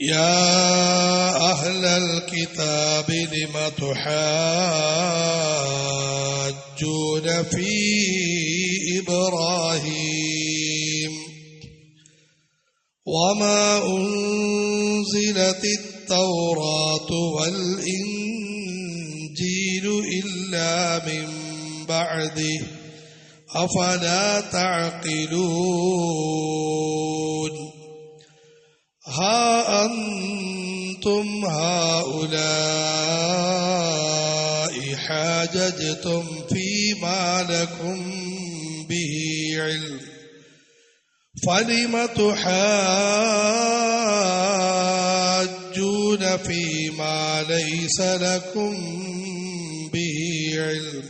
يا أهل الكتاب لم تحاجون في إبراهيم وما أنزلت التوراة والإنجيل إلا من بعده أفلا تعقلون؟ هؤلاء حاججتم فيما لكم به علم. فلم تحاجون فيما ليس لكم به علم.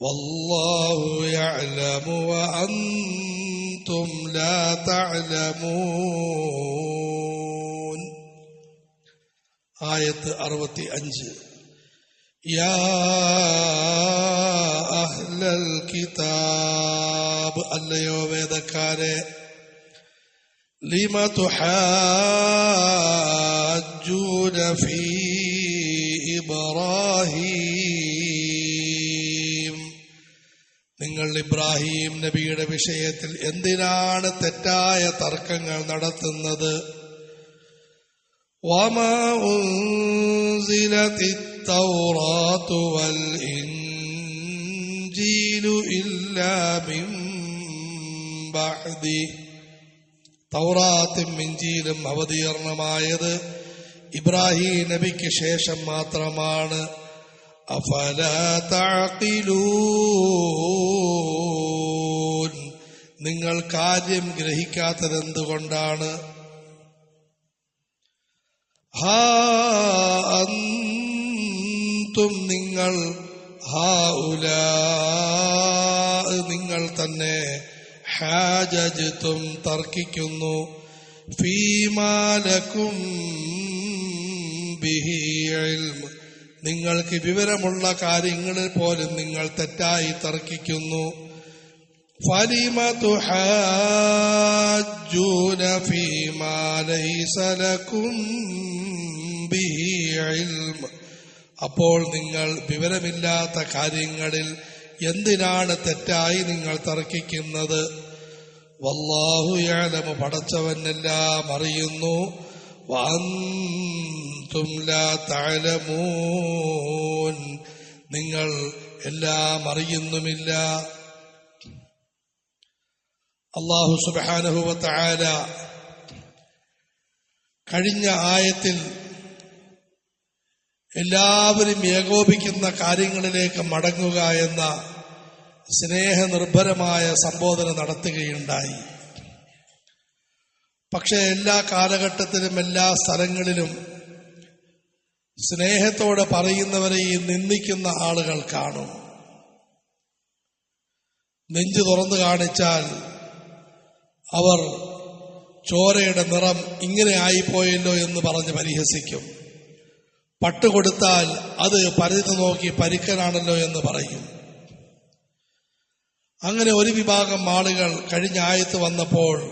والله يعلم وأنتم لا تعلمون. آية أروتي أنج يا أهل الكتاب അല്ലയോ വേദക്കാരെ لم تحاجون في إبراهيم നിങ്ങൾ ഇബ്രാഹിം നബിയുടെ വിഷയത്തിൽ എന്തിനാണ് തെറ്റായ തർക്കങ്ങൾ നടത്തുന്നത് وما أنزلت التوراة والإنجيل إلا من بعده തൗറാത്തും ഇഞ്ചിയിലും അവതീർണമായത് ഇബ്രാഹിം നബിക്ക് ശേഷം മാത്രമാണ് അഫല തഅഖിലൂൻ നിങ്ങൾ കാര്യം ഗ്രഹിക്കാത്തത് എന്തുകൊണ്ടാണ് ഹാ അന്തും നിങ്ങൾ ഹാ ഉല നിങ്ങൾ തന്നെ ഹാജത്തും തർക്കിക്കുന്നു. ഫീമാലക്കും നിങ്ങൾക്ക് വിവരമുള്ള കാര്യങ്ങളിൽ പോലും നിങ്ങൾ തെറ്റായി തർക്കിക്കുന്നു. ഫലിമ تحاجون فيما ലൈസ لكم به علم؟ അപ്പോൾ നിങ്ങൾ വിവരമില്ലാത്ത കാര്യങ്ങളിൽ എന്തിനാണ് തെറ്റായി നിങ്ങൾ തർക്കിക്കുന്നത്? വല്ലാഹു യാലമു പടച്ചവനെല്ലാം അറിയുന്നു. തഅലമൂൻ നിങ്ങൾ എല്ലാം അറിയുന്നുമില്ല. അള്ളാഹു തആല കഴിഞ്ഞ ആയത്തിൽ എല്ലാവരും ഏകോപിക്കുന്ന കാര്യങ്ങളിലേക്ക് മടങ്ങുക എന്ന സ്നേഹനിർഭരമായ സംബോധന നടത്തുകയുണ്ടായി. പക്ഷെ എല്ലാ കാലഘട്ടത്തിലും എല്ലാ സ്ഥലങ്ങളിലും സ്നേഹത്തോടെ പറയുന്നവരെയും നിന്ദിക്കുന്ന ആളുകൾ കാണും. നെഞ്ചു തുറന്നു കാണിച്ചാൽ അവർ ചോരയുടെ നിറം ഇങ്ങനെ ആയിപ്പോയല്ലോ എന്ന് പറഞ്ഞ് പരിഹസിക്കും. പട്ട് കൊടുത്താൽ അത് പരുതി നോക്കി പരിക്കനാണല്ലോ എന്ന് പറയും. അങ്ങനെ ഒരു വിഭാഗം ആളുകൾ കഴിഞ്ഞ ആയത്ത് വന്നപ്പോൾ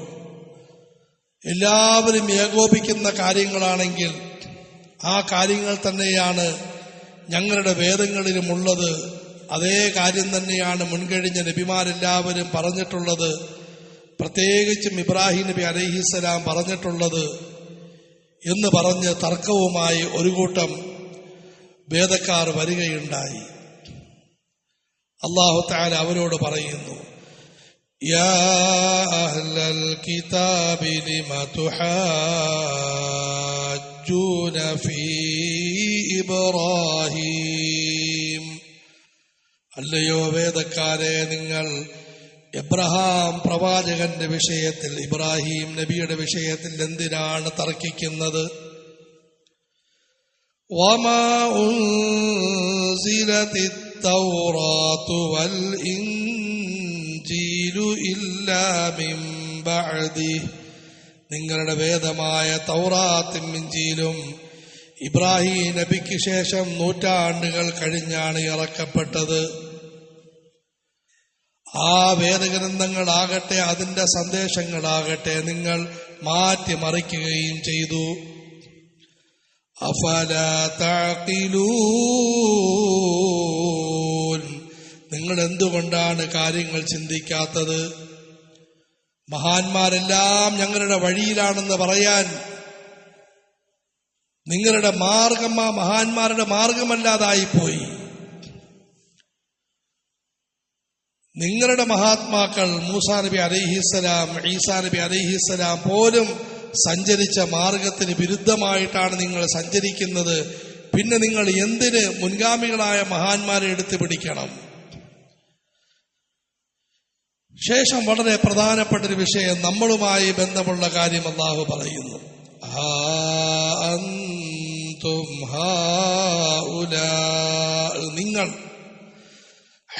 എല്ലാവരും ഏകോപിക്കുന്ന കാര്യങ്ങളാണെങ്കിൽ ആ കാര്യങ്ങൾ തന്നെയാണ് ഞങ്ങളുടെ വേദങ്ങളിലും ഉള്ളത് അതേ കാര്യം തന്നെയാണ് മുൻകഴിഞ്ഞ നബിമാരെല്ലാവരും പറഞ്ഞിട്ടുള്ളത്. പ്രത്യേകിച്ചും ഇബ്രാഹിം നബി അലഹിസലാം പറഞ്ഞിട്ടുള്ളത് എന്ന് പറഞ്ഞ് തർക്കവുമായി ഒരു കൂട്ടം വേദക്കാർ വരികയുണ്ടായി. അള്ളാഹു താല അവരോട് പറയുന്നു ഇബ്രാഹിം. അല്ലയോ വേദക്കാരെ നിങ്ങൾ എബ്രഹാം പ്രവാചകന്റെ വിഷയത്തിൽ ഇബ്രാഹിം നബിയുടെ വിഷയത്തിൽ എന്തിനാണ് തർക്കിക്കുന്നത്? നിങ്ങളുടെ വേദമായ തൗറാത്തും ഇഞ്ചിയിലും ഇബ്രാഹിം നബിക്ക് ശേഷം നൂറ്റാണ്ടുകൾ കഴിഞ്ഞാണ് ഇറക്കപ്പെട്ടത്. ആ വേദഗ്രന്ഥങ്ങളാകട്ടെ അതിന്റെ സന്ദേശങ്ങളാകട്ടെ നിങ്ങൾ മാറ്റിമറിക്കുകയും ചെയ്തു. അഫല നിങ്ങൾ എന്തുകൊണ്ടാണ് കാര്യങ്ങൾ ചിന്തിക്കാത്തത്? മഹാന്മാരെല്ലാം ഞങ്ങളുടെ വഴിയിലാണെന്ന് പറയാൻ നിങ്ങളുടെ മാർഗം ആ മഹാന്മാരുടെ മാർഗമല്ലാതായിപ്പോയി. നിങ്ങളുടെ മഹാത്മാക്കൾ മൂസാ നബി അലൈഹിസ്സലാം ഈസാ നബി അലൈഹിസ്സലാം പോലും സഞ്ചരിച്ച മാർഗത്തിന് വിരുദ്ധമായിട്ടാണ് നിങ്ങൾ സഞ്ചരിക്കുന്നത് പിന്നെ നിങ്ങൾ എന്തിന് മുൻഗാമികളായ മഹാന്മാരെ എടുത്തു പിടിക്കണം ശേഷം വളരെ പ്രധാനപ്പെട്ട ഒരു വിഷയം നമ്മളുമായി ബന്ധമുള്ള കാര്യം അള്ളാഹു പറയുന്നു. നിങ്ങൾ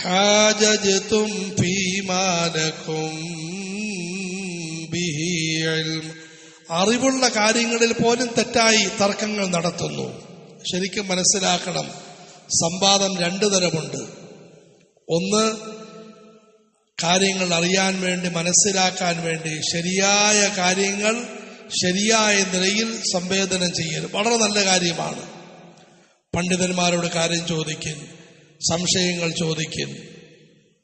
حاججتم فيما لكم به علم അറിവുള്ള കാര്യങ്ങളിൽ പോലും തെറ്റായി തർക്കങ്ങൾ നടത്തുന്നു ശരിക്കും മനസ്സിലാക്കണം സംവാദം രണ്ടു തരമുണ്ട് ഒന്ന് കാര്യങ്ങൾ അറിയാൻ വേണ്ടി മനസ്സിലാക്കാൻ വേണ്ടി ശരിയായ കാര്യങ്ങൾ ശരിയായ നിലയിൽ സംവേദനം ചെയ്യൽ വളരെ നല്ല കാര്യമാണ് പണ്ഡിതന്മാരോട് കാര്യം ചോദിക്കൽ സംശയങ്ങൾ ചോദിക്കൽ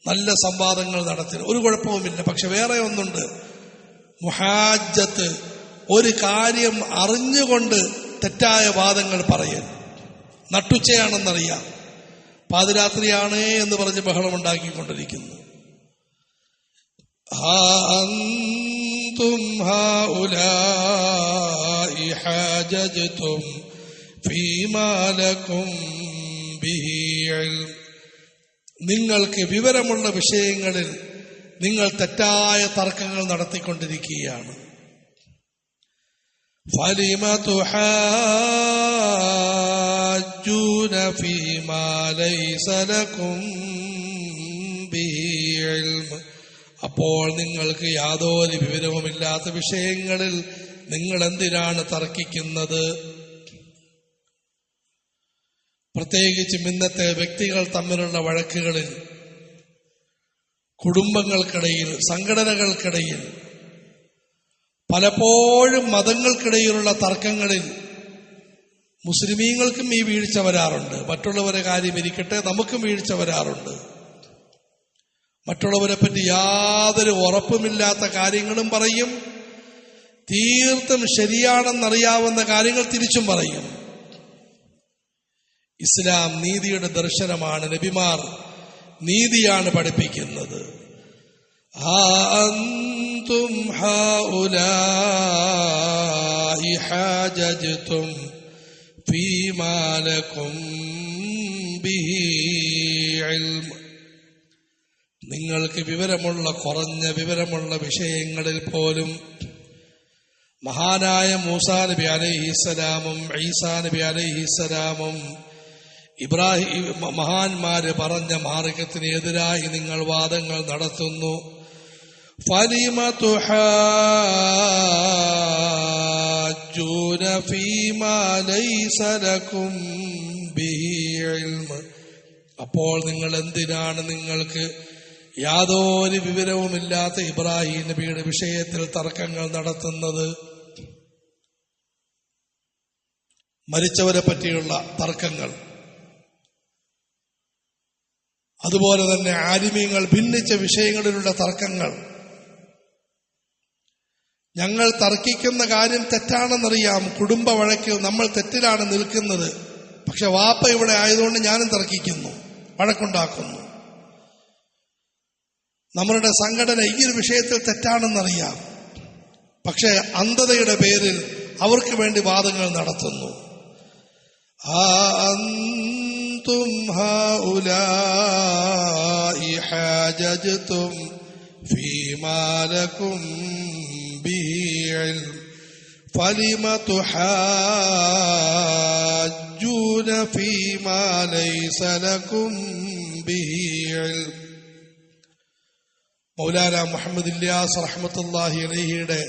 നല്ല സംവാദങ്ങൾ നടത്തൽ ഒരു കുഴപ്പവുമില്ല പക്ഷെ വേറെ ഒന്നുണ്ട് മുഹാജത്ത് ഒരു കാര്യം അറിഞ്ഞുകൊണ്ട് തെറ്റായ വാദങ്ങൾ പറയൽ നട്ടുച്ചയാണെന്നറിയാം പാതിരാത്രിയാണ് എന്ന് പറഞ്ഞ് ബഹളമുണ്ടാക്കിക്കൊണ്ടിരിക്കുന്നു ها أنتم هؤلاء حاججتم فيما لكم به علم നിങ്ങൾക്ക് വിവരമുള്ള വിഷയങ്ങളിൽ നിങ്ങൾ തെറ്റായ തർക്കങ്ങൾ നടത്തിക്കൊണ്ടിരിക്കുകയാണ് فلم تحاجون فيما ليس لكم به علم അപ്പോൾ നിങ്ങൾക്ക് യാതൊരു വിവരവുമില്ലാത്ത വിഷയങ്ങളിൽ നിങ്ങൾ എന്തിനാണ് തർക്കിക്കുന്നത് പ്രത്യേകിച്ചും ഇന്നത്തെ വ്യക്തികൾ തമ്മിലുള്ള വഴക്കുകളിൽ കുടുംബങ്ങൾക്കിടയിൽ സംഘടനകൾക്കിടയിൽ പലപ്പോഴും മതങ്ങൾക്കിടയിലുള്ള തർക്കങ്ങളിൽ മുസ്ലിമീങ്ങൾക്കും ഈ വീഴ്ച വരാറുണ്ട്. മറ്റുള്ളവരെ കാര്യം ഇരിക്കട്ടെ നമുക്കും വീഴ്ച വരാറുണ്ട്. മറ്റുള്ളവരെ പറ്റി യാതൊരു ഉറപ്പുമില്ലാത്ത കാര്യങ്ങളും പറയും. തീർത്തും ശരിയാണെന്നറിയാവുന്ന കാര്യങ്ങൾ തിരിച്ചും പറയും. ഇസ്ലാം നീതിയുടെ ദർശനമാണ് നബിമാർ നീതിയാണ് പഠിപ്പിക്കുന്നത്. ബിഹി നിങ്ങൾക്ക് വിവരമുള്ള കുറഞ്ഞ വിവരമുള്ള വിഷയങ്ങളിൽ പോലും മഹാനായ മൂസാ നബി അലൈഹിസ്സലാമും ഈസാ നബി അലൈഹിസ്സലാമും ഇബ്രാഹിം മഹാന്മാര് പറഞ്ഞ മാർഗത്തിന് എതിരായി നിങ്ങൾ വാദങ്ങൾ നടത്തുന്നു. ഫലിമ ഇൽമ. അപ്പോൾ നിങ്ങൾ എന്തിനാണ് നിങ്ങൾക്ക് യാതൊരു വിവരവുമില്ലാത്ത ഇബ്രാഹിം നബിയുടെ വിഷയത്തിൽ തർക്കങ്ങൾ നടത്തുന്നത്? മരിച്ചവരെ പറ്റിയുള്ള തർക്കങ്ങൾ. അതുപോലെ തന്നെ ആലിമ്യങ്ങൾ ഭിന്നിച്ച വിഷയങ്ങളിലുള്ള തർക്കങ്ങൾ. ഞങ്ങൾ തർക്കിക്കുന്ന കാര്യം തെറ്റാണെന്നറിയാം. കുടുംബ വഴക്ക് നമ്മൾ തെറ്റിലാണ് നിൽക്കുന്നത്. പക്ഷെ വാപ്പ ഇവിടെ ആയതുകൊണ്ട് ഞാനും തർക്കിക്കുന്നു വഴക്കുണ്ടാക്കുന്നു. നമ്മളുടെ സംഘടന ഈ ഒരു വിഷയത്തിൽ തെറ്റാണെന്നറിയാം. പക്ഷെ അന്ധതയുടെ പേരിൽ അവർക്ക് വേണ്ടി വാദങ്ങൾ നടത്തുന്നു. ആ അന്തും ഹാഉലാഇ ഹാജജ്തും ഫീമാ ലക്കും ബിഹി ഇൽം فلم تحاجون فيما ليس لكم به علم മൗലാന മുഹമ്മദ് ഇല്യാസ് റഹ്മത്തുല്ലാഹി അലഹിയുടെ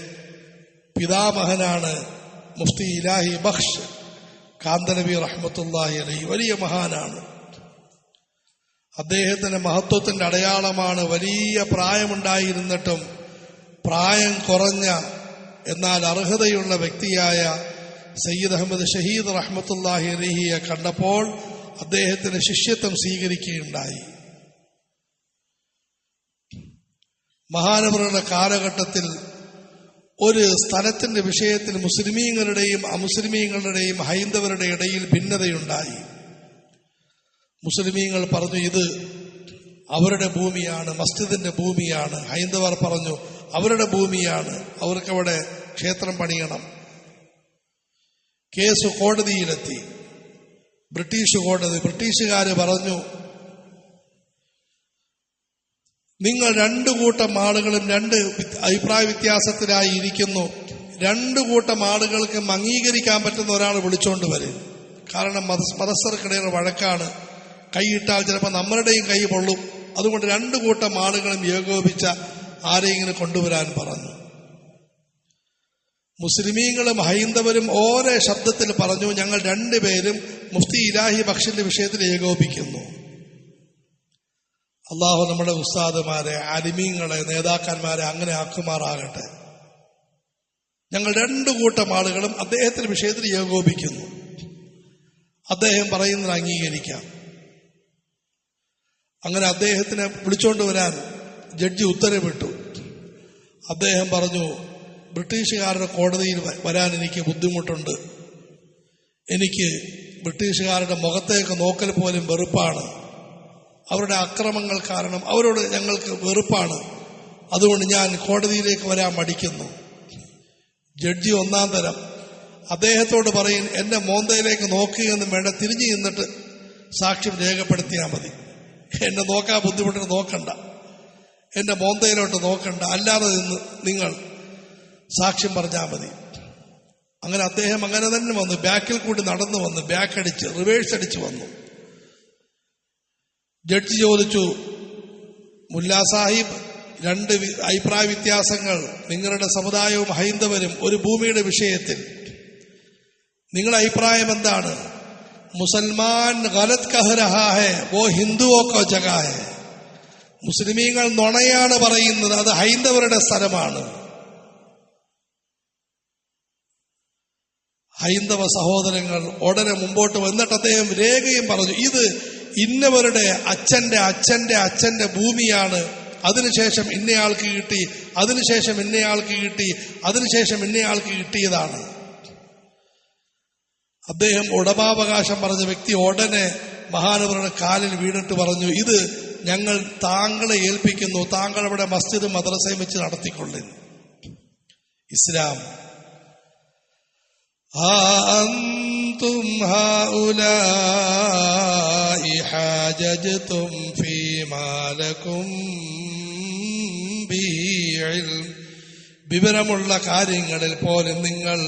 പിതാമഹനാണ് മുഫ്തി ഇലാഹി ബഖ്ഷ് കാന്തനബി റഹ്മത്തുല്ലാഹി അലഹി വലിയ മഹാനാണ് അദ്ദേഹത്തിന്റെ മഹത്വത്തിന്റെ അടയാളമാണ് വലിയ പ്രായമുണ്ടായിരുന്നിട്ടും പ്രായം കുറഞ്ഞ എന്നാൽ അർഹതയുള്ള വ്യക്തിയായ സയ്യിദ് അഹമ്മദ് ഷഹീദ് റഹ്മത്തുല്ലാഹി അലഹിയെ കണ്ടപ്പോൾ അദ്ദേഹത്തിന് ശിഷ്യത്വം സ്വീകരിക്കുകയുണ്ടായി. മഹാനവരുടെ കാലഘട്ടത്തിൽ ഒരു സ്ഥലത്തിന്റെ വിഷയത്തിൽ മുസ്ലിമീങ്ങളുടെയും അമുസ്ലിമീങ്ങളുടെയും ഹൈന്ദവരുടെ ഇടയിൽ ഭിന്നതയുണ്ടായി. മുസ്ലിമീങ്ങൾ പറഞ്ഞു ഇത് അവരുടെ ഭൂമിയാണ് മസ്ജിദിന്റെ ഭൂമിയാണ്. ഹൈന്ദവർ പറഞ്ഞു അവരുടെ ഭൂമിയാണ് അവർക്കവിടെ ക്ഷേത്രം പണിയണം. കേസ് കോടതിയിലെത്തി. ബ്രിട്ടീഷ് കോടതി ബ്രിട്ടീഷുകാർ പറഞ്ഞു നിങ്ങൾ രണ്ടു കൂട്ടം ആളുകളും രണ്ട് അഭിപ്രായ വ്യത്യാസത്തിലായി ഇരിക്കുന്നു. രണ്ടു കൂട്ടം ആളുകൾക്കും അംഗീകരിക്കാൻ പറ്റുന്ന ഒരാൾ വിളിച്ചോണ്ട് വരും. കാരണം മത മതസ്ഥർക്കിടയിൽ വഴക്കാണ് കൈയിട്ടാൽ ചിലപ്പോൾ നമ്മളുടെയും കൈ പൊള്ളും. അതുകൊണ്ട് രണ്ടു കൂട്ടം ആളുകളും ഏകോപിച്ച ആരെങ്കിലും കൊണ്ടുവരാൻ പറഞ്ഞു. മുസ്ലിമീങ്ങളും ഹൈന്ദവരും ഓരോ ശബ്ദത്തിൽ പറഞ്ഞു ഞങ്ങൾ രണ്ടുപേരും മുഫ്തി ഇലാഹി ബക്ഷിന്റെ വിഷയത്തിൽ ഏകോപിക്കുന്നു. അള്ളാഹു നമ്മുടെ ഉസ്താദുമാരെ അലിമീങ്ങളെ നേതാക്കന്മാരെ അങ്ങനെ ആക്കുമാറാകട്ടെ. ഞങ്ങൾ രണ്ടു കൂട്ടം ആളുകളും അദ്ദേഹത്തിന്റെ വിഷയത്തിൽ ഏകോപിക്കുന്നു. അദ്ദേഹം പറയുന്നത് അംഗീകരിക്കാം. അങ്ങനെ അദ്ദേഹത്തിനെ വിളിച്ചോണ്ട് വരാൻ ജഡ്ജി ഉത്തരവിട്ടു. അദ്ദേഹം പറഞ്ഞു ബ്രിട്ടീഷുകാരുടെ കോടതിയിൽ വരാൻ എനിക്ക് ബുദ്ധിമുട്ടുണ്ട്. എനിക്ക് ബ്രിട്ടീഷുകാരുടെ മുഖത്തേക്ക് നോക്കൽ പോലും വെറുപ്പാണ്. അവരുടെ അക്രമങ്ങൾ കാരണം അവരോട് ഞങ്ങൾക്ക് വെറുപ്പാണ്. അതുകൊണ്ട് ഞാൻ കോടതിയിലേക്ക് വരാൻ മടിക്കുന്നു. ജഡ്ജി ഒന്നാം തരം അദ്ദേഹത്തോട് പറയും എന്റെ മോന്തയിലേക്ക് നോക്കുകയെന്നും വേണ്ട തിരിഞ്ഞു നിന്നിട്ട് സാക്ഷ്യം രേഖപ്പെടുത്തിയാൽ മതി. എന്നെ നോക്കാൻ ബുദ്ധിമുട്ടിന് നോക്കണ്ട. എന്റെ മോന്തയിലോട്ട് നോക്കണ്ട. അല്ലാതെ നിന്ന് നിങ്ങൾ സാക്ഷ്യം പറഞ്ഞാൽ മതി. അങ്ങനെ അദ്ദേഹം അങ്ങനെ തന്നെ വന്നു. ബാക്കിൽ കൂടി നടന്നു വന്നു. ബാക്ക് അടിച്ച് റിവേഴ്സ് അടിച്ച് വന്നു. ജഡ്ജി ചോദിച്ചു മുല്ലാ സാഹിബ് രണ്ട് അഭിപ്രായ വ്യത്യാസങ്ങൾ നിങ്ങളുടെ സമുദായവും ഹൈന്ദവരും ഒരു ഭൂമിയുടെ വിഷയത്തിൽ. നിങ്ങളുടെ അഭിപ്രായം എന്താണ്? മുസൽമാൻ ഗലത് കഹ് ഓ ഹിന്ദുവൊക്കെ ജഗ മുസ്ലിമീങ്ങൾ നുണയാണ് പറയുന്നത് അത് ഹൈന്ദവരുടെ സ്ഥലമാണ്. ഹൈന്ദവ സഹോദരങ്ങൾ ഉടനെ മുമ്പോട്ട് വന്നിട്ട് അദ്ദേഹം രേഖയും പറഞ്ഞു ഇത് ഇന്നവരുടെ അച്ഛന്റെ അച്ഛന്റെ അച്ഛന്റെ ഭൂമിയാണ്. അതിനുശേഷം ഇന്നയാൾക്ക് കിട്ടി അതിനുശേഷം ഇന്നയാൾക്ക് കിട്ടി അതിനുശേഷം ഇന്നയാൾക്ക് കിട്ടിയതാണ്. അദ്ദേഹം ഉടമാവകാശം പറഞ്ഞ വ്യക്തി ഉടനെ മഹാനവരുടെ കാലിൽ വീണിട്ട് പറഞ്ഞു ഇത് ഞങ്ങൾ താങ്കളെ ഏൽപ്പിക്കുന്നു താങ്കൾ അവിടെ മസ്ജിദ് മദ്രസയും വെച്ച് നടത്തിക്കൊള്ളുന്നു ഇസ്ലാം ها أنتم هؤلاء حاججتم فيما لكم به علم വിവരമുള്ള കാര്യങ്ങളിൽ പോലും നിങ്ങൾ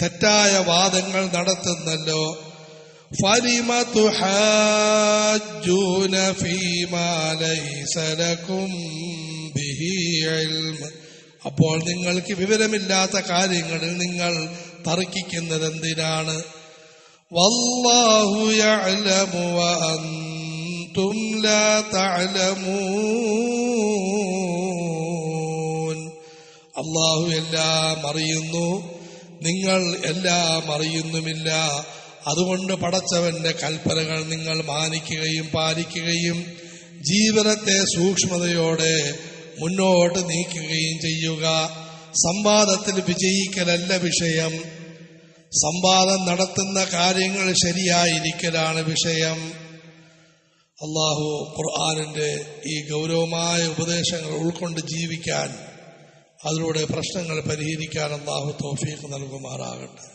തെറ്റായ വാദങ്ങൾ നടത്തുന്നല്ലോ. അപ്പോൾ നിങ്ങൾക്ക് വിവരമില്ലാത്ത കാര്യങ്ങളിൽ നിങ്ങൾ തർക്കിക്കുന്നത് എന്തിനാണ് വല്ലാഹു യഅലമു അൻതും ലാ അള്ളാഹു എല്ലാം അറിയുന്നു. നിങ്ങൾ എല്ലാം അറിയുന്നുമില്ല. അതുകൊണ്ട് പടച്ചവന്റെ കൽപ്പനകൾ നിങ്ങൾ മാനിക്കുകയും പാലിക്കുകയും ജീവനത്തെ സൂക്ഷ്മതയോടെ മുന്നോട്ട് നീക്കുകയും ചെയ്യുക. സംവാദത്തിൽ വിജയിക്കലല്ല വിഷയം. സംവാദം നടത്തുന്ന കാര്യങ്ങൾ ശരിയായിരിക്കലാണ് വിഷയം. അള്ളാഹു ഖുർആാനിന്റെ ഈ ഗൗരവമായ ഉപദേശങ്ങൾ ഉൾക്കൊണ്ട് ജീവിക്കാൻ അതിലൂടെ പ്രശ്നങ്ങൾ പരിഹരിക്കാൻ അള്ളാഹു തോഫീക്ക് നൽകുമാറാകട്ടെ.